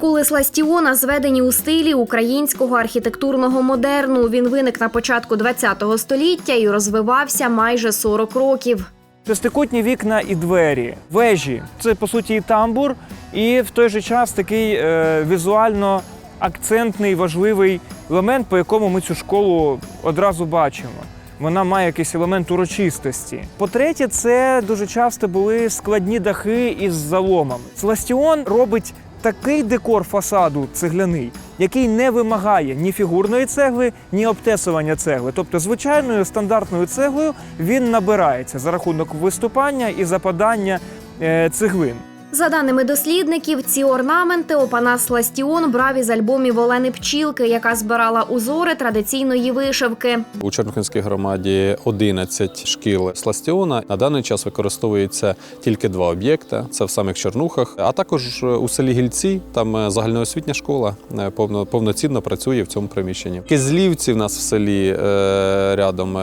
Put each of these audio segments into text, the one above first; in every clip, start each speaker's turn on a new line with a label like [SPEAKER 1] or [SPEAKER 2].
[SPEAKER 1] школи Сластіона зведені у стилі українського архітектурного модерну. Він виник на початку ХХ століття і розвивався майже 40 років.
[SPEAKER 2] Шестикутні вікна і двері, вежі це по суті і тамбур, і в той же час такий е, візуально акцентний важливий елемент, по якому ми цю школу одразу бачимо. Вона має якийсь елемент урочистості. По-третє, це дуже часто були складні дахи із заломами. Сластіон робить такий декор фасаду цегляний, який не вимагає ні фігурної цегли, ні обтесування цегли. Тобто, звичайною стандартною цеглою він набирається за рахунок виступання і западання е, цеглин.
[SPEAKER 1] За даними дослідників, ці орнаменти Опанас Ластіон брав із альбомів Олени Пчілки, яка збирала узори традиційної вишивки.
[SPEAKER 3] У Чернухинській громаді 11 шкіл Сластіона. На даний час використовується тільки два об'єкти. Це в самих Чернухах, а також у селі Гільці. Там е, загальноосвітня школа е, повно, повноцінно працює в цьому приміщенні. Кизлівці в нас в селі е, рядом.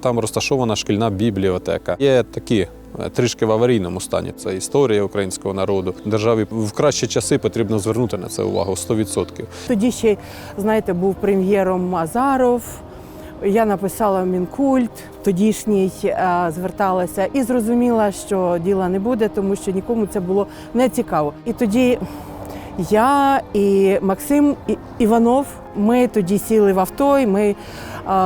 [SPEAKER 3] Там розташована шкільна бібліотека. Є такі. Трішки в аварійному стані це історія українського народу. Державі в кращі часи потрібно звернути на це увагу 100%.
[SPEAKER 4] Тоді ще, знаєте, був прем'єром Азаров. Я написала Мінкульт, тодішній е, зверталася і зрозуміла, що діла не буде, тому що нікому це було не цікаво. І тоді я і Максим Іванов, ми тоді сіли в авто, і ми е,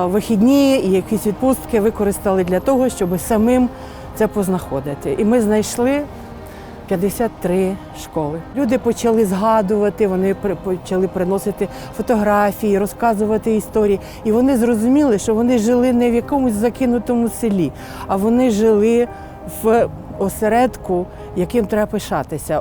[SPEAKER 4] вихідні і якісь відпустки використали для того, щоб самим це познаходити. І ми знайшли 53 школи. Люди почали згадувати, вони почали приносити фотографії, розказувати історії. І вони зрозуміли, що вони жили не в якомусь закинутому селі, а вони жили в осередку, яким треба пишатися.